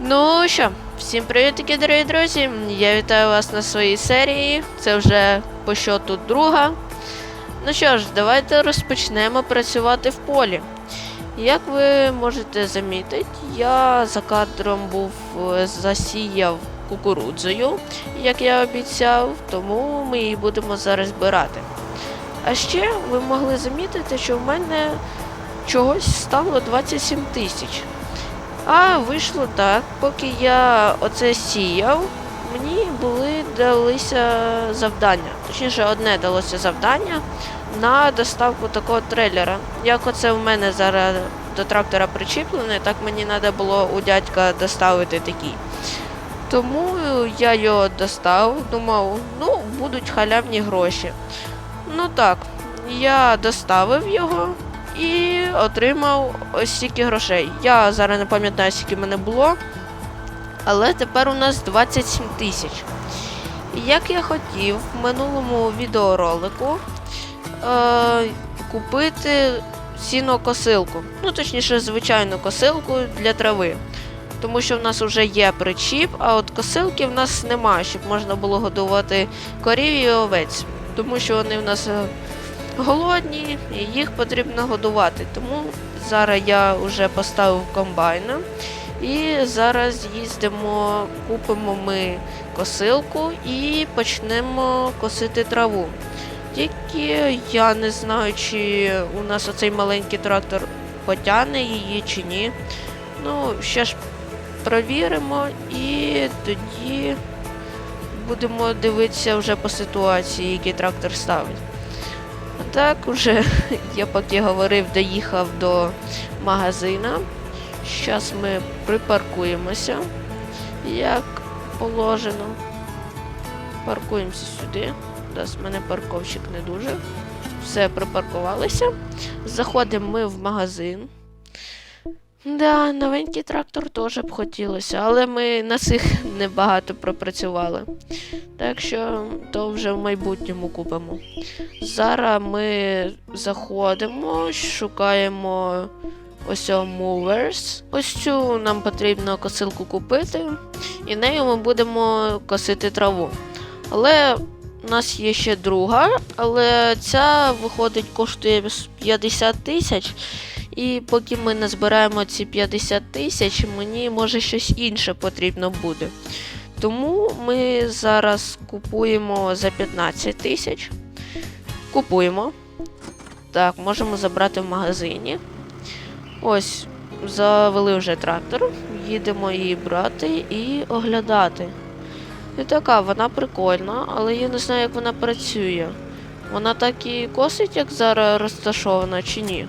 Ну що, всім привітки, дорогі друзі! Я вітаю вас на своїй серії. Це вже по щоту друга. Ну що ж, давайте розпочнемо працювати в полі. Як ви можете замітити, я за кадром був е, засіяв кукурудзою, як я обіцяв, тому ми її будемо зараз збирати. А ще ви могли замітити, що в мене чогось стало 27 тисяч. А вийшло так, поки я оце сіяв, мені були далися завдання. Точніше, одне далося завдання на доставку такого трейлера. Як оце в мене зараз до трактора причіплене, так мені треба було у дядька доставити такий. Тому я його достав, думав, ну, будуть халявні гроші. Ну так, я доставив його і отримав ось стільки грошей. Я зараз не пам'ятаю, скільки мене було, але тепер у нас 27 тисяч. Як я хотів в минулому відеоролику е, купити сінокосилку. Ну, точніше, звичайну косилку для трави. Тому що в нас вже є причіп, а от косилки в нас немає, щоб можна було годувати корів і овець. Тому що вони в нас е, голодні, і їх потрібно годувати. Тому зараз я вже поставив комбайна. І зараз їздимо, купимо ми косилку і почнемо косити траву. Тільки я не знаю, чи у нас оцей маленький трактор потягне її чи ні. Ну, ще ж провіримо і тоді будемо дивитися вже по ситуації, який трактор ставить. Так, уже я поки говорив, доїхав до магазина. Зараз ми припаркуємося, як положено. Паркуємося сюди. Да, з мене парковщик не дуже. Все, припаркувалися. Заходимо ми в магазин. Да, новенький трактор теж б хотілося, але ми на цих небагато пропрацювали. Так що то вже в майбутньому купимо. Зараз ми заходимо, шукаємо ось Movers. Ось цю нам потрібно косилку купити, і нею ми будемо косити траву. Але у нас є ще друга, але ця виходить коштує 50 тисяч. І поки ми назбираємо ці 50 тисяч, мені може щось інше потрібно буде. Тому ми зараз купуємо за 15 тисяч. Купуємо. Так, можемо забрати в магазині. Ось, завели вже трактор. Їдемо її брати і оглядати. І така, вона прикольна, але я не знаю, як вона працює. Вона так і косить, як зараз розташована, чи ні?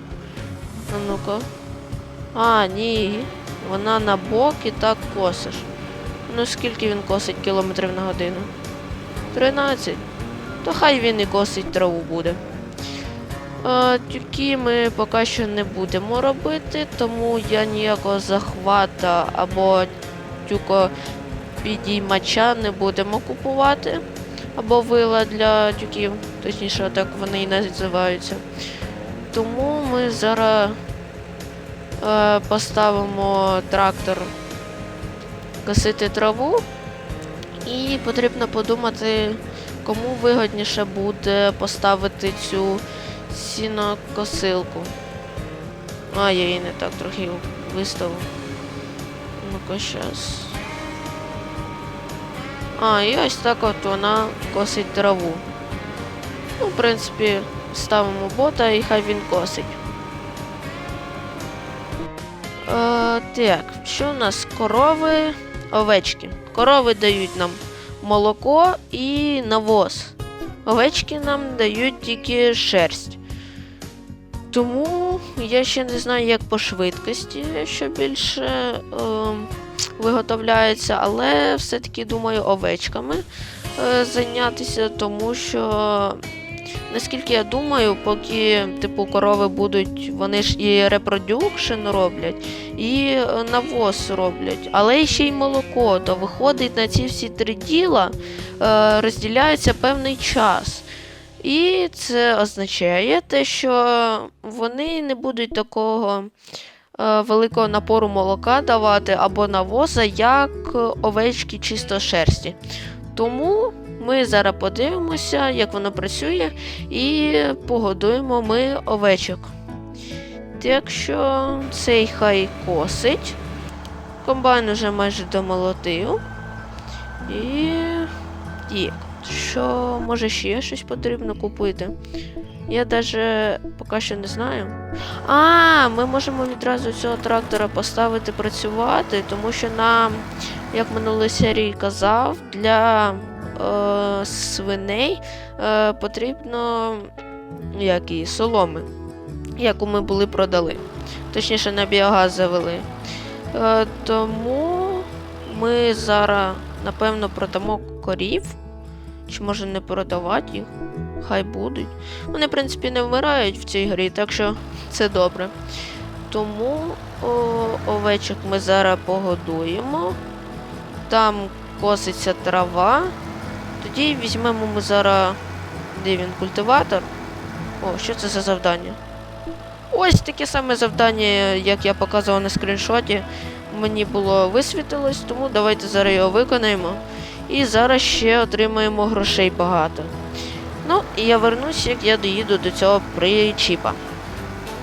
А ну-ка. А, ні. Вона на бок і так косиш. Ну скільки він косить кілометрів на годину? 13. То хай він і косить траву буде. Е, тюки ми поки що не будемо робити, тому я ніякого захвата або тюкопідіймача не будемо купувати. Або вила для тюків, точніше, так вони і називаються. Тому ми зараз е, поставимо трактор косити траву. І потрібно подумати, кому вигодніше буде поставити цю сінокосилку. А, я її не так трохи виставив. Ну-ка, щас. А, і ось так от вона косить траву. Ну, в принципі, ставимо бота і хай він косить. Е, так, що у нас? Корови, овечки. Корови дають нам молоко і навоз. Овечки нам дають тільки шерсть. Тому я ще не знаю, як по швидкості, що більше е, виготовляється, але все-таки думаю овечками е, зайнятися, тому що наскільки я думаю, поки типу корови будуть, вони ж і репродюкшн роблять, і е, навоз роблять, але ще й молоко, то виходить на ці всі три діла е, розділяється певний час. І це означає те, що вони не будуть такого е, великого напору молока давати або навоза, як овечки чисто шерсті. Тому ми зараз подивимося, як воно працює, і погодуємо ми овечок. Так що цей хай косить. Комбайн уже майже домолотив. І. І. Що, може, ще щось потрібно купити? Я даже поки що не знаю. А, ми можемо відразу цього трактора поставити працювати, тому що нам, як минулої серії казав, для е, свиней е, потрібно як її, соломи, яку ми були продали. Точніше, на біогаз завели. Е, тому ми зараз, напевно, продамо корів. Чи може не продавати їх? Хай будуть. Вони, в принципі, не вмирають в цій грі, так що це добре. Тому о, овечок ми зараз погодуємо. Там коситься трава. Тоді візьмемо ми зараз. Де він культиватор? О, що це за завдання? Ось таке саме завдання, як я показував на скріншоті. Мені було висвітилось, тому давайте зараз його виконаємо. І зараз ще отримаємо грошей багато. Ну, і я вернусь, як я доїду до цього причіпа.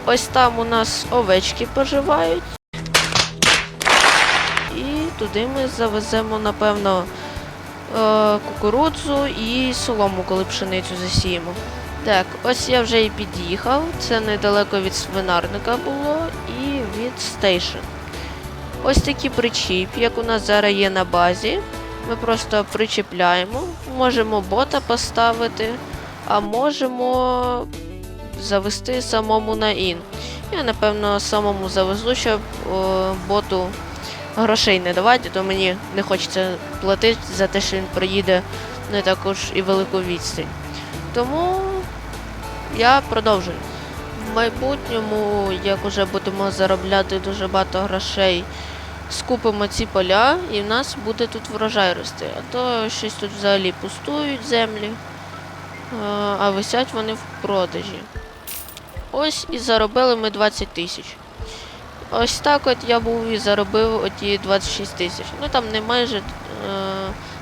Ось там у нас овечки поживають. І туди ми завеземо, напевно, кукурудзу і солому, коли пшеницю засіємо. Так, ось я вже і під'їхав. Це недалеко від свинарника було і від стейшн. Ось такий причіп, як у нас зараз є на базі. Ми просто причіпляємо, можемо бота поставити, а можемо завести самому на ін. Я, напевно, самому завезу, щоб о, боту грошей не давати, то мені не хочеться платити за те, що він приїде не також і велику відстань. Тому я продовжую. В майбутньому, як уже будемо заробляти дуже багато грошей, скупимо ці поля і в нас буде тут врожай рости. А то щось тут взагалі пустують землі, а, а висять вони в продажі. Ось і заробили ми 20 тисяч. Ось так от я був і заробив оті 26 тисяч. Ну там не майже е,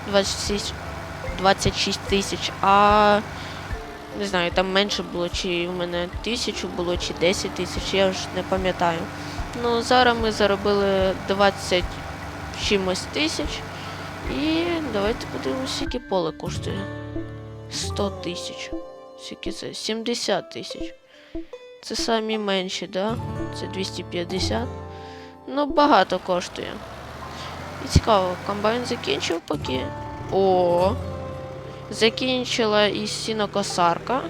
26, 26 тисяч, а не знаю, там менше було, чи в мене тисячу було, чи 10 тисяч, я вже не пам'ятаю. Ну, зараз ми заробили 20 чимось тисяч. І давайте подивимося, скільки поле коштує. 100 тисяч. Скільки це? 70 тисяч. Це самі менші, да? Це 250. Ну, багато коштує. І цікаво, комбайн закінчив поки. О! Закінчила і сінокосарка.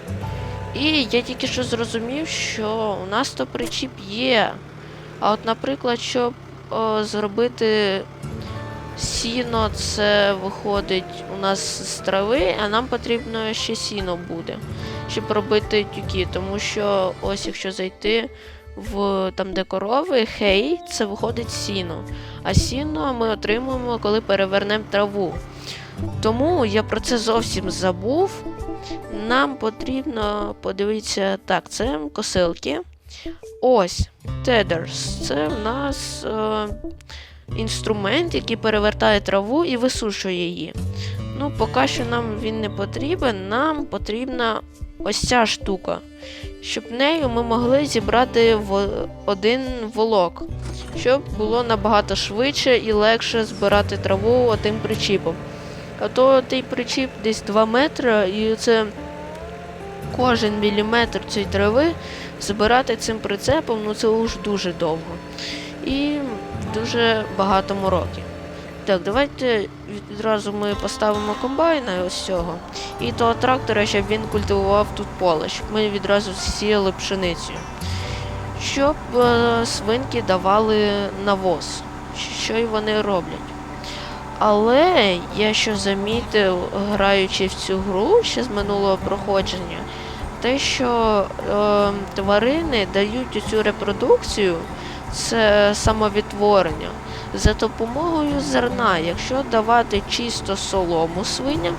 І я тільки що зрозумів, що у нас то причіп є. А от, наприклад, щоб о, зробити сіно, це виходить у нас з трави, а нам потрібно ще сіно буде, щоб робити тюки. Тому що ось якщо зайти в там, де корови, хей, це виходить сіно. А сіно ми отримуємо, коли перевернемо траву. Тому я про це зовсім забув. Нам потрібно подивитися, так, це косилки. Ось, тедерс. Це в нас е, інструмент, який перевертає траву і висушує її. Ну, поки що нам він не потрібен, нам потрібна ось ця штука. Щоб нею ми могли зібрати в один волок, щоб було набагато швидше і легше збирати траву одним причіпом. А то той причіп десь 2 метри, і це кожен міліметр цієї трави збирати цим прицепом, ну це уж дуже довго. І дуже багато мороків. Так, давайте відразу ми поставимо комбайна ось цього. І того трактора, щоб він культивував тут поле, щоб ми відразу сіяли пшеницю. Щоб е, свинки давали навоз, що й вони роблять. Але я що замітив, граючи в цю гру ще з минулого проходження, те, що е, тварини дають цю репродукцію, це самовідтворення за допомогою зерна. Якщо давати чисто солому свиням,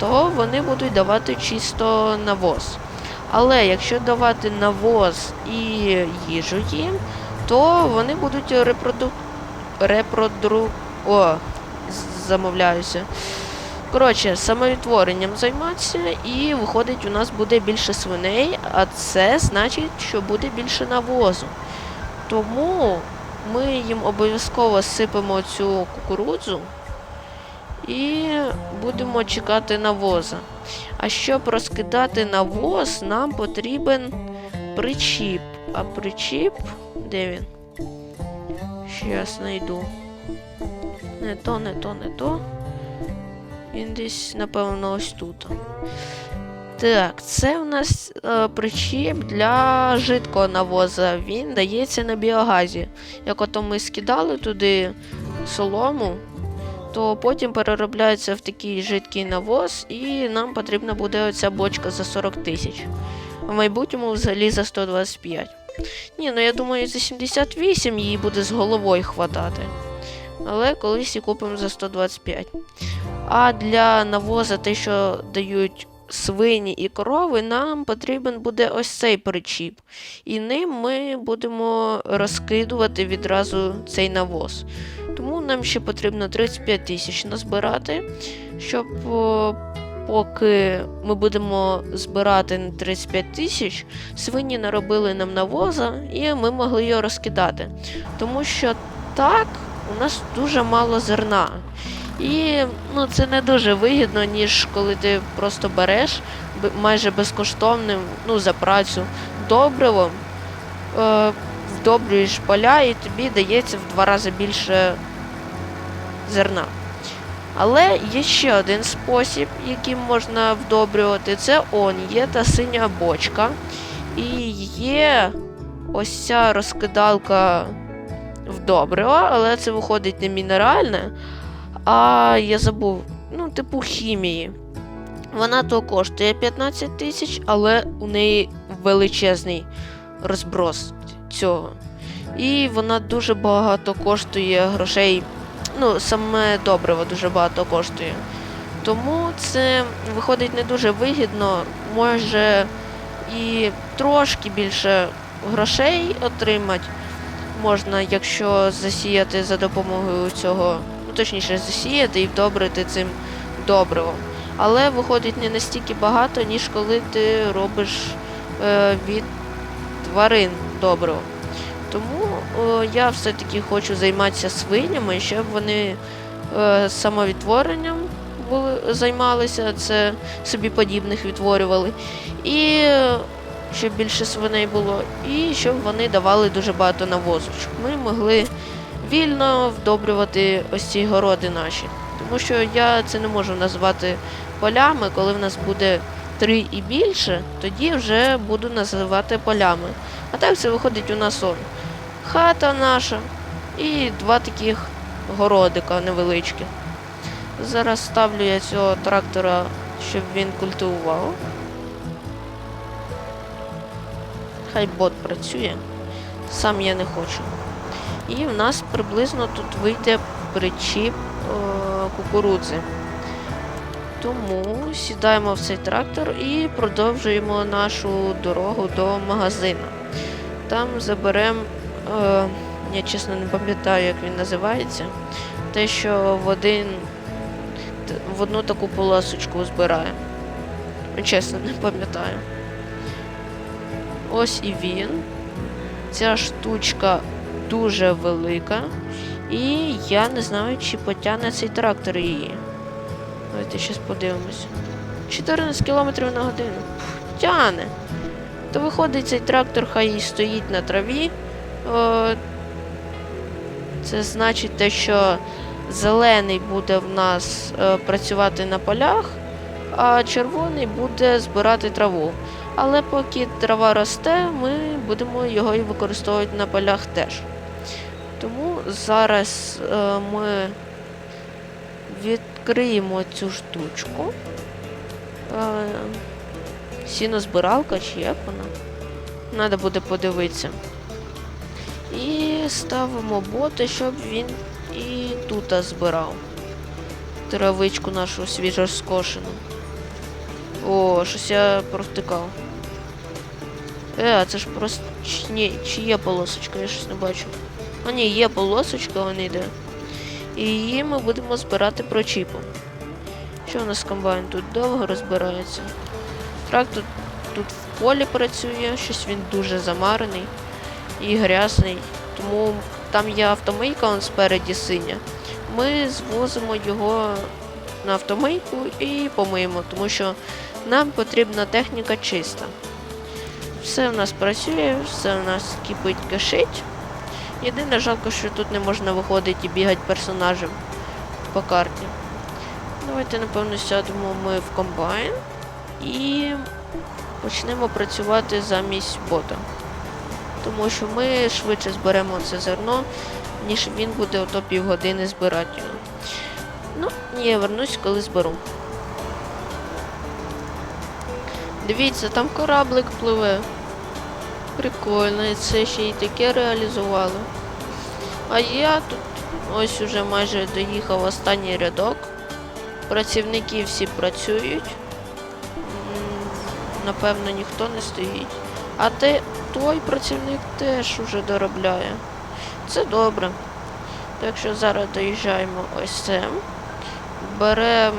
то вони будуть давати чисто навоз. Але якщо давати навоз і їжу їм, то вони будуть репроду... репродру... О, замовляюся. Коротше, самовідтворенням займатися, і виходить, у нас буде більше свиней, а це значить, що буде більше навозу. Тому ми їм обов'язково сипемо цю кукурудзу і будемо чекати навоза. А щоб розкидати навоз, нам потрібен причіп. А причіп. Де він? Щас знайду. Не то, не то, не то. Він десь, напевно, ось тут. Так, це в нас е, причіп для жидкого навоза. Він дається на біогазі. Як ото ми скидали туди солому, то потім переробляється в такий жидкий навоз, і нам потрібна буде оця бочка за 40 тисяч. В майбутньому взагалі за 125. Ні, ну я думаю, за 78 її буде з головою хватати. Але колись і купимо за 125. А для навоза, те, що дають свині і корови, нам потрібен буде ось цей причіп. І ним ми будемо розкидувати відразу цей навоз. Тому нам ще потрібно 35 тисяч назбирати, щоб поки ми будемо збирати 35 тисяч, свині наробили нам навоза і ми могли його розкидати. Тому що так у нас дуже мало зерна. І ну, це не дуже вигідно, ніж коли ти просто береш майже безкоштовним ну, за працю добривом, е, вдобрюєш поля і тобі дається в два рази більше зерна. Але є ще один спосіб, яким можна вдобрювати. Це он є та синя бочка. І є ось ця розкидалка вдобрива, але це виходить не мінеральне, а я забув, ну, типу хімії. Вона то коштує 15 тисяч, але у неї величезний розброс цього. І вона дуже багато коштує грошей. Ну, саме добриво дуже багато коштує. Тому це виходить не дуже вигідно. Може і трошки більше грошей отримати можна, якщо засіяти за допомогою цього, точніше, засіяти і вдобрити цим добривом. Але виходить не настільки багато, ніж коли ти робиш е, від тварин добриво. Тому е, я все-таки хочу займатися свинями, щоб вони е, самовідтворенням були, займалися, це собі подібних відтворювали. І щоб більше свиней було, і щоб вони давали дуже багато навозу, щоб ми могли вільно вдобрювати ось ці городи наші. Тому що я це не можу назвати полями, коли в нас буде три і більше, тоді вже буду називати полями. А так це виходить у нас он. Хата наша і два таких городика невеличкі. Зараз ставлю я цього трактора, щоб він культивував. Хай бот працює. Сам я не хочу. І в нас приблизно тут вийде причіп е, кукурудзи. Тому сідаємо в цей трактор і продовжуємо нашу дорогу до магазину. Там заберемо, е, я чесно не пам'ятаю, як він називається. Те, що в один в одну таку полосочку збирає. Чесно, не пам'ятаю. Ось і він. Ця штучка дуже велика. І я не знаю, чи потягне цей трактор її. Давайте щас подивимось. 14 км на годину. Тяне. То виходить, цей трактор хай і стоїть на траві. Це значить те, що зелений буде в нас е, працювати на полях, а червоний буде збирати траву. Але поки трава росте, ми будемо його і використовувати на полях теж. Тому зараз е, ми відкриємо цю штучку. Е, сінозбиралка чи як вона? Треба буде подивитися. І ставимо боти, щоб він і тут збирав. Травичку нашу свіжо скошену. О, щось я провтикав. Е, а це ж просто. Ні, чи є полосочка, я щось не бачу. А ні, є полосочка, вона йде. І її ми будемо збирати прочіпом. Що у нас комбайн тут довго розбирається? Трактор тут в полі працює, щось він дуже замарений і грязний. Тому там є автомийка, он спереді синя. Ми звозимо його на автомийку і помиємо, тому що нам потрібна техніка чиста. Все в нас працює, все в нас кипить кишить. Єдине жалко, що тут не можна виходити і бігати персонажем по карті. Давайте, напевно, сядемо ми в комбайн і почнемо працювати замість бота. Тому що ми швидше зберемо це зерно, ніж він буде ото півгодини збирати його. Ну, я вернусь, коли зберу. Дивіться, там кораблик пливе. Прикольно, і це ще й таке реалізували. А я тут ось уже майже доїхав останній рядок. Працівники всі працюють. Напевно, ніхто не стоїть. А те, той працівник теж уже доробляє. Це добре. Так що зараз доїжджаємо ось це. Беремо,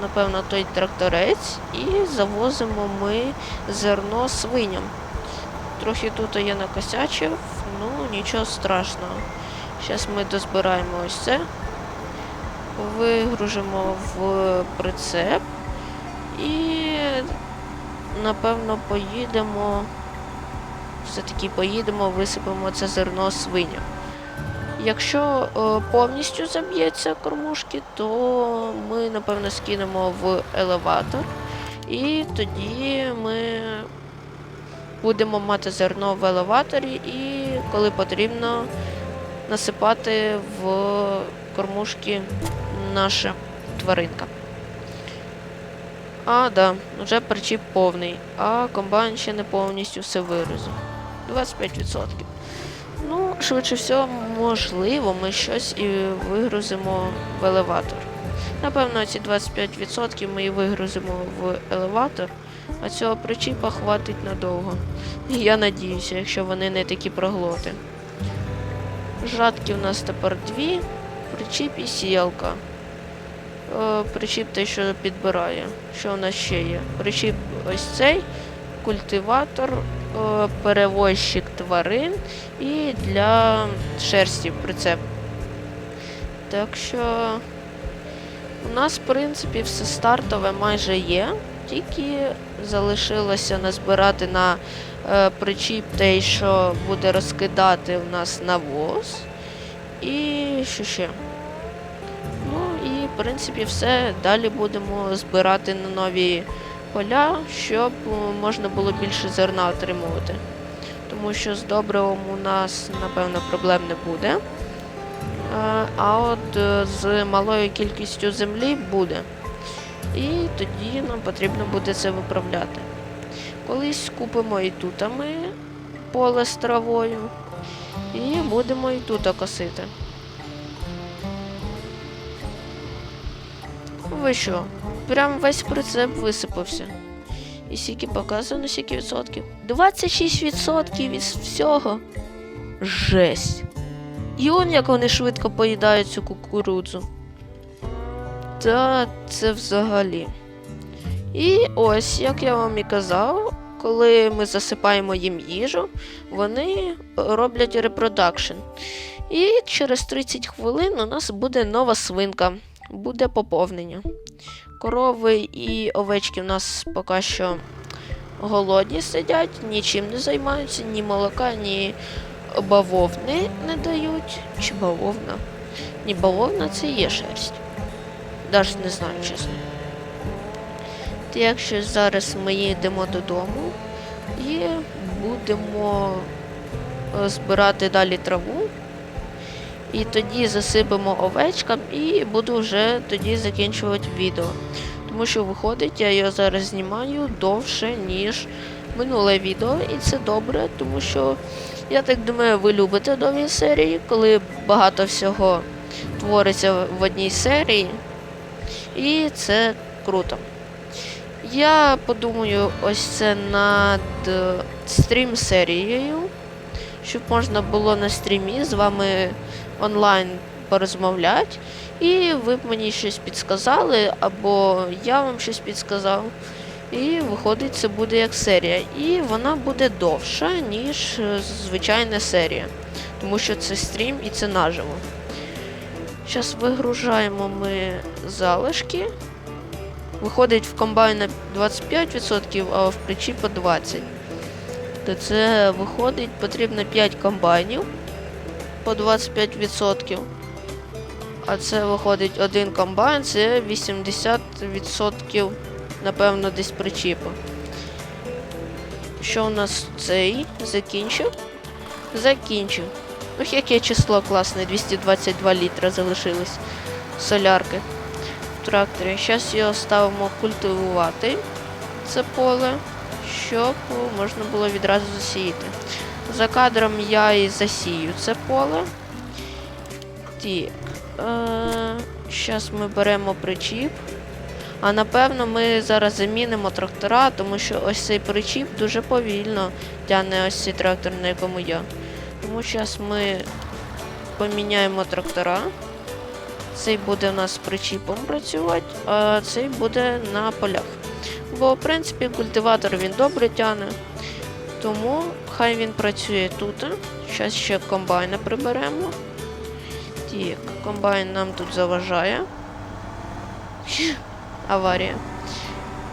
напевно, той тракторець і завозимо ми зерно свиням. Трохи тут я накосячив, ну нічого страшного. Зараз ми дозбираємо ось це, вигружимо в прицеп і напевно поїдемо. Все-таки поїдемо, висипемо це зерно свиням. Якщо е, повністю заб'ється кормушки, то ми напевно скинемо в елеватор, і тоді ми будемо мати зерно в елеваторі і коли потрібно насипати в кормушки наша тваринка. А, да, вже причіп повний, а комбайн ще не повністю все виразив. 25%. Ну, швидше всього, можливо, ми щось і вигрузимо в елеватор. Напевно, ці 25% ми і вигрузимо в елеватор, а цього причіпа хватить надовго. Я надіюся, якщо вони не такі проглоти. Жатки в нас тепер дві, причіп і сіялка. Е, причіп те, що підбирає. Що у нас ще є? Причіп ось цей, культиватор, е, перевозчик тварин і для шерсті прицеп. Так що у нас, в принципі, все стартове майже є. Тільки залишилося назбирати на е, причіп те, що буде розкидати у нас навоз. І що ще? Ну і в принципі все. Далі будемо збирати на нові поля, щоб можна було більше зерна отримувати. Тому що з добривом у нас, напевно, проблем не буде. Е, А от е, з малою кількістю землі буде. І тоді нам потрібно буде це виправляти. Колись купимо і тут ми поле з травою. І будемо і тут косити. Ви що? Прям весь прицеп висипався. І скільки показано, скільки відсотків? 26% від всього. Жесть. І он як вони швидко поїдають цю кукурудзу. Та це взагалі. І ось, як я вам і казав, коли ми засипаємо їм їжу, вони роблять репродакшн. І через 30 хвилин у нас буде нова свинка, буде поповнення. Корови і овечки у нас поки що голодні сидять, нічим не займаються, ні молока, ні бавовни не дають. Чи бавовна? Ні, бавовна це є шерсть. Навіть не знаю, чесно. То якщо зараз ми їдемо додому і будемо е, збирати далі траву, і тоді засипемо овечкам і буду вже тоді закінчувати відео. Тому що виходить, я його зараз знімаю довше, ніж минуле відео, і це добре, тому що я так думаю, ви любите довгі серії, коли багато всього твориться в одній серії. І це круто. Я подумаю, ось це над е, стрім серією, щоб можна було на стрімі з вами онлайн порозмовляти, і ви б мені щось підсказали, або я вам щось підсказав. І виходить, це буде як серія. І вона буде довша, ніж е, звичайна серія. Тому що це стрім і це наживо. Зараз вигружаємо ми залишки. Виходить в комбайна 25%, а в причіпа 20%. То це виходить, потрібно 5 комбайнів по 25%. А це виходить один комбайн, це 80%, напевно, десь причіпа. Що у нас цей закінчив? Закінчив. Ох, яке число класне, 222 літра залишилось солярки в тракторі. Зараз його ставимо культивувати це поле, щоб можна було відразу засіяти. За кадром я і засію це поле. Так. Зараз ми беремо причіп. А напевно ми зараз замінимо трактора, тому що ось цей причіп дуже повільно тягне ось цей трактор, на якому я. Тому зараз ми поміняємо трактора. Цей буде у нас причіпом працювати, а цей буде на полях. Бо, в принципі, культиватор він добре тягне. Тому хай він працює тут. Зараз ще комбайна приберемо. Так, комбайн нам тут заважає. Аварія.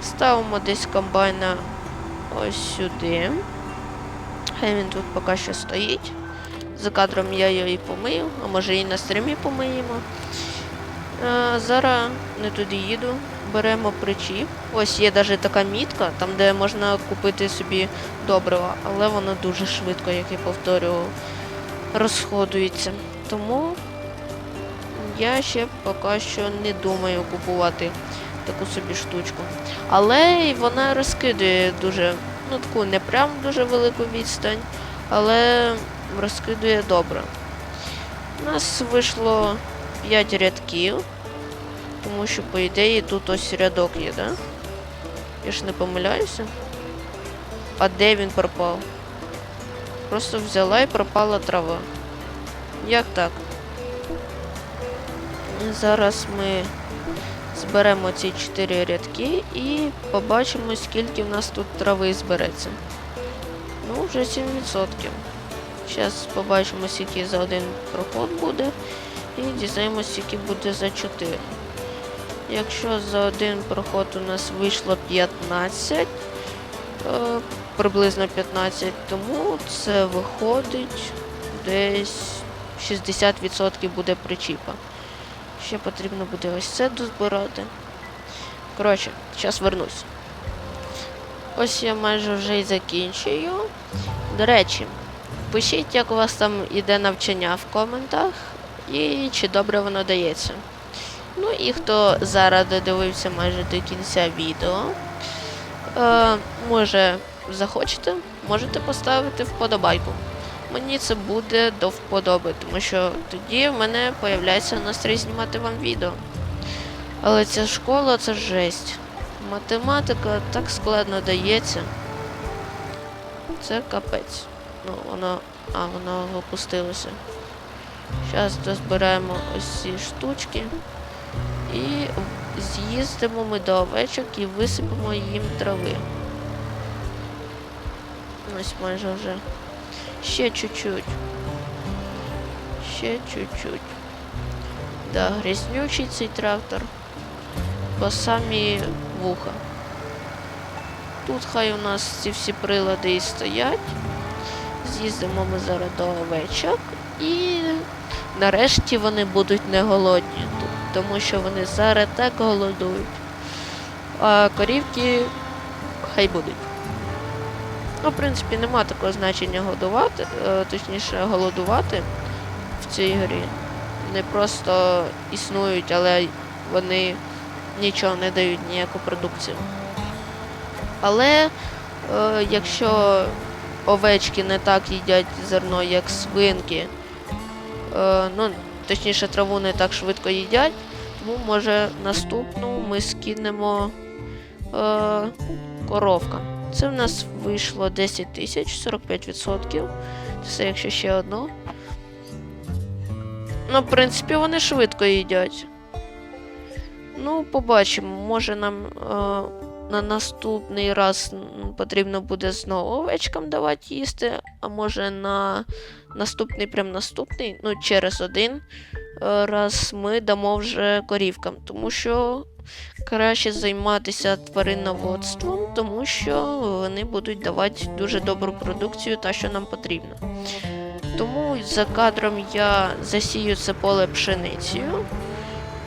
Ставимо десь комбайна ось сюди. Хай він тут поки що стоїть. За кадром я і помию, а може і на стрімі помиємо. А, зараз не туди їду. Беремо причіп. Ось є навіть така мітка, там де можна купити собі добрива, але воно дуже швидко, як я повторював, розходується. Тому я ще поки що не думаю купувати таку собі штучку. Але вона розкидує дуже, ну таку не прям дуже велику відстань, але розкидує добре. У нас вийшло 5 рядків, тому що, по ідеї, тут ось рядок є, да? Я ж не помиляюся. А де він пропав? Просто взяла і пропала трава. Як так? Зараз ми зберемо ці 4 рядки і побачимо, скільки в нас тут трави збереться. Ну, вже 7%. Зараз побачимо, скільки за один проход буде. І дізнаємося, скільки буде за 4. Якщо за один проход у нас вийшло 15, е, приблизно 15, тому це виходить десь 60% буде причіпа. Ще потрібно буде ось це дозбирати. Коротше, зараз вернусь. Ось я майже вже і закінчую. До речі, пишіть, як у вас там іде навчання в коментах і чи добре воно дається. Ну і хто зараз додивився майже до кінця відео, е, може захочете, можете поставити вподобайку. Мені це буде до вподоби, тому що тоді в мене появляється настрій знімати вам відео. Але ця школа це жесть. Математика так складно дається. Це капець. Ну, воно. А, воно опустилося. Зараз дозбираємо ось ці штучки. І з'їздимо ми до овечок і висипемо їм трави. Ось майже вже. Ще чуть-чуть. Ще чуть-чуть. Да, грязнючий цей трактор. По самі вуха. Тут хай у нас ці всі прилади і стоять. З'їздимо ми зараз до овечок і нарешті вони будуть не голодні, т- тому що вони зараз так голодують. А корівки хай будуть. Ну, в принципі, нема такого значення годувати, е, точніше, голодувати в цій грі. Вони просто існують, але вони нічого не дають ніяку продукцію. Але е, якщо овечки не так їдять зерно, як свинки, е, ну, точніше, траву не так швидко їдять, тому може наступну ми скинемо е, коровка. Це в нас вийшло 10 тисяч, 45%. Це якщо ще одну. Ну, в принципі, вони швидко їдять. Ну, побачимо. Може нам е, на наступний раз потрібно буде знову овечкам давати їсти, а може на наступний, прям наступний, ну, через один е, раз ми дамо вже корівкам, тому що краще займатися тваринноводством, тому що вони будуть давати дуже добру продукцію, та що нам потрібно. Тому за кадром я засію це поле пшеницею.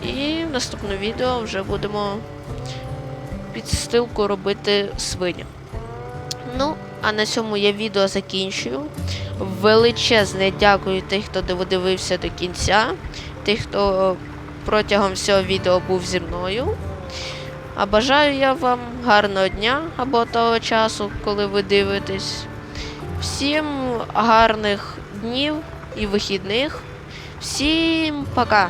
І в наступному відео вже будемо підстилку робити свиням. Ну, а на цьому я відео закінчую. Величезне дякую тих, хто дивився до кінця, тих, хто протягом всього відео був зі мною. А бажаю я вам гарного дня або того часу, коли ви дивитесь. Всім гарних днів і вихідних. Всім пока!